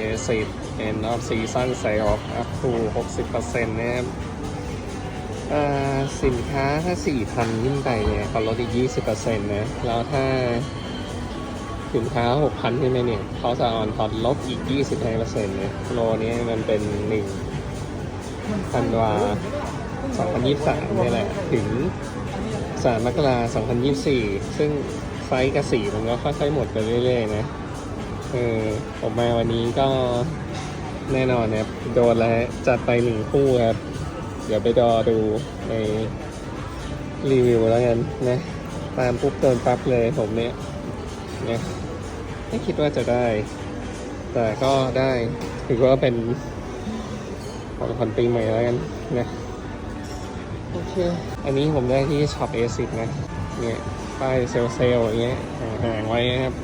A10 End of Season Sale of up to 60%นะครับเอ่อสินค้าถ้า 4,000ขึ้นไปเนี่ยเขาลดอีก 20%นะ แล้วถ้าสินค้า 6,000ขึ้นไปเนี่ยเขาจะออนท็อปลบอีก 25%นะโลนี้มันเป็น 1 ธันวา 2023 นี่แหละ ถึง 3 มกราคม 2024 ซึ่งไซส์กับสีมันก็ค่อยๆหมดไปเรื่อยๆนะ เออผมมาวันนี้ก็แน่นอนนะครับโดนแล้วจัดไปหนึ่งคู่ครับ เดี๋ยวไปรอดูในรีวิวแล้วกันนะ ตามปุ๊บโดนปั๊บเลยผมเนี่ยนะไม่คิดว่าจะได้ แต่ก็ได้ถือว่าเป็นของขวัญปีใหม่แล้วกันนะโอเค อันนี้ผมได้ที่ช็อปเอซินะ เนี่ย ป้ายเซลล์เซลล์อย่างเงี้ยห่างๆไว้นะครับ